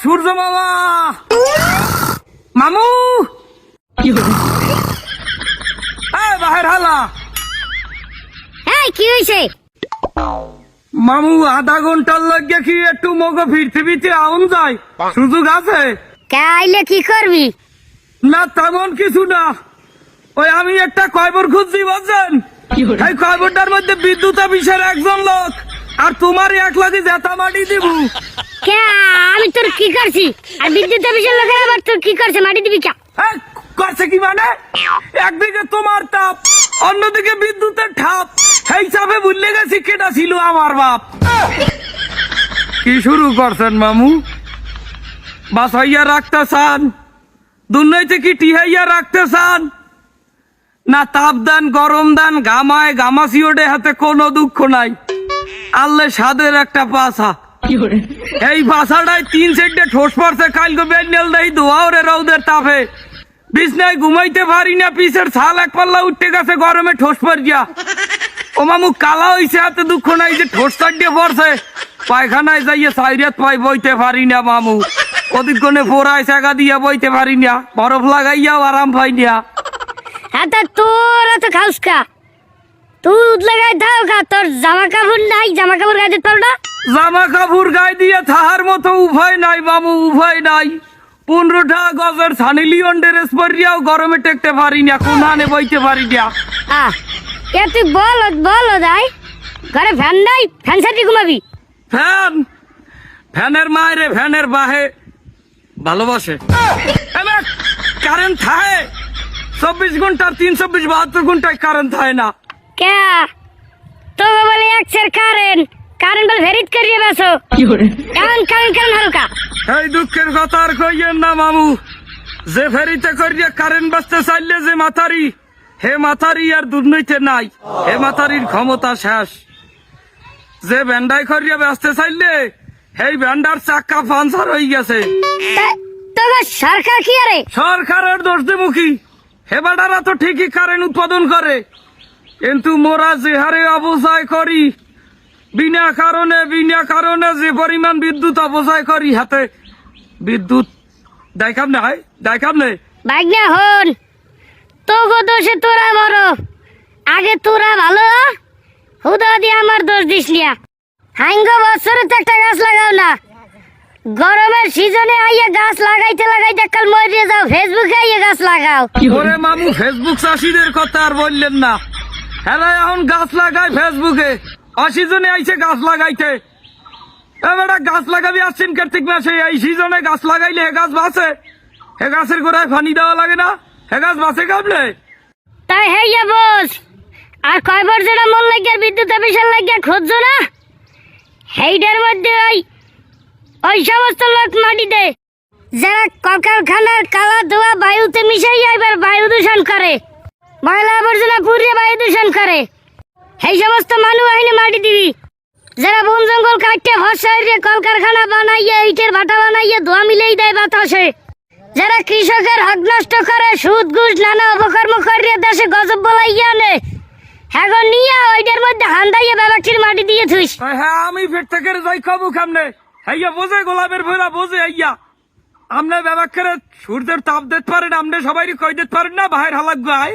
সূর্য মামা! মামু! এই বাহির হালা। কি হয়েছে মামু আধা ঘণ্টার লাগে কি একটু মগো পৃথিবীতে আউন যায়? সুযোগ আছে? কে আইলে কি করবি? না তেমন কিছু না। ওই আমি একটা কয়বর খুঁজছি বলছেন এই কয়বরটার মধ্যে বিদ্যুৎ অফিসের একজন লোক আর তোমার এক লাগে জেতা মাটি দিব। কে, আমি তোর কি করছি? আর বিদ্যুৎ অফিসের লোকের আবার তোর কি করছে? মাটি দিবি কে? করছে কি মানে? একদিকে তোমার তাপ, অন্যদিকে বিদ্যুতের ঠাপ। এই চাপে ভুললে গেছি কেটা ছিল আমার বাপ। কি শুরু করছেন, মামু? বাসাইয়া রাখতে চান দুর্নৈতে কি টিহাইয়া রাখতে চান না তাপ দেন, গরম দেন গামায় গামাসি ওঠে হাতে কোনো দুঃখ নাই। আল্লে সাদের একটা পাশা এই ভাষাটাই তিন সেটে ঠোস পড়ছে কালকে বেন্ডেল দেই ধোয়া রে রৌদের তাপে। বিছনায় ঘুমাইতে পারি না পিসের ছাল এক পাল্লা উঠতে গেছে গরমে ঠোস পর গিয়া ও মামু কালা হইছে হাতে দুঃখ নাই যে ঠোস দিয়ে পড়ছে। পায়খানায় যাইয়ে সাইরাত পাই বইতে পারি না মামু। কদিকনে ফোরায় জায়গা দিয়া বইতে পারি না বরফ লাগাইয়াও আরাম পাই না। হ্যাঁ তা তোর এত খাউস কা? তুই লাগাই দাও কা তোর জামা কাপড় নাই জামা কাপড় গাইতে পারো না? জামা কাপড় গায়ে দিয়ে থাহার মতো উভয় নাই মামু উভয় নাই। পনেরোটা গজের সানি লিওন ড্রেস পরিয়াও গরমে টেকতে পারি না কোন কোনানে বইতে পারি না আহ এ তুই বল বল দাই ঘরে ফ্যান নাই ফ্যান সাথে ঘুমাবি। ফ্যান? ফ্যানের মায়েরে ফ্যানের বাহে ভালোবাসে। কারেন্ট থাকে চব্বিশ ঘণ্টা তিন চব্বিশ বাহাত্তর ঘন্টায় কারেন্ট থাকে না। কে তো বলে এক সের কারেন্ট কারেন্ট বল ভেরিত করিয়ে বেসো এমন কারেন্ট কারেন্ট হালকা। এই দুঃখের কথা আর কইয়েন না মামু। যে ফেরিতে করিয়া কারেন্ট বাঁচতে চাইলে যে মাথারি হে মাথারি আর দুর্নীতি নাই। হে মাথারির ক্ষমতা শেষ। যে ব্যান্ডাই করিয়া বাঁচতে চাইলে সেই ব্যান্ডার চাক্কা পাঞ্চার হয়ে গেছে। তোর সরকার কি আরে? সরকারের দোষ বেটারা তো ঠিকই কারেন্ট উৎপাদন করে। কিন্তু মোরা যে হারে অবসায় করি বিনা কারণে বিনা কারণে যে পরিমাণ বিদ্যুৎ অপচয় করি হাতে বিদ্যুৎ দেখাম না হয় দেখাম নে বাইক না হন তো গো দোষে তোরা বড় আগে তোরা ভালো হুদা দিয়ে আমার দোষ দিস নিয়া হাঙ্গ বছরে তো একটা গাছ লাগাও না। গরমের সিজনে আইয়া গাছ লাগাইতে লাগাইতে কাল মরিয়ে যাও ফেসবুকে আইয়া গাছ লাগাও। ওরে মামু ফেসবুক চাষিদের কথা আর বললেন না। হ্যাঁ এখন গাছ লাগায় ফেসবুকে। অসিজনে আইছে গাছ লাগাইতে। এবারে গাছ লাগাবি আসছেন কার্তিক মাসে, এই সিজনে গাছ লাগাইলে হে গাছ বাঁচে। হে গাছের গোড়ায় পানি দেওয়া লাগে না। হে গাছ বাঁচে কাবলে তাই হেইয়া বস, আর কয়বার যেটা মন লাগিয়া বিদ্যুৎ অফিসের লাগিয়া খুঁজছো না? সেইটার মধ্যে ওই ওই সমস্ত লোক মাটি দেয় যারা কলকারখানার কালা ধোয়া বায়ুতে মিশাইয়া এবার বায়ু দূষণ করে। ময়লা আবর্জনা পুড়িয়ে বায়ু দূষণ করে। সেই সমস্ত মানুষ আইনে মাটি দিবি। যারা বন জঙ্গল কাটতে হসাইরে কলকারখানা বানাইয়ে, ইটের ভাটা বানাইয়ে, ধোয়া মিলেই দেয় বাতাসে। যারা কৃষকের হক নষ্ট করে, সুদ, ঘুষ, নানা অপকর্ম করিয়ে দেশে গজব বলাইয়া নে এখন নিয়ে, ওইটার মধ্যে হান্দাইয়া ব্যাপারটির মাটি দিয়ে থুইস। হ্যাঁ আমি ফের থেকে যাই খাব খামনে হাইয়া, বোঝে গোলাপের ভোলা, বোঝে হাইয়া। আমনে ব্যবহার করে সূর্যের তাপ দিতে পারেন আমনে সবাই কই দিতে পারেন না, বাহির হালাক গায়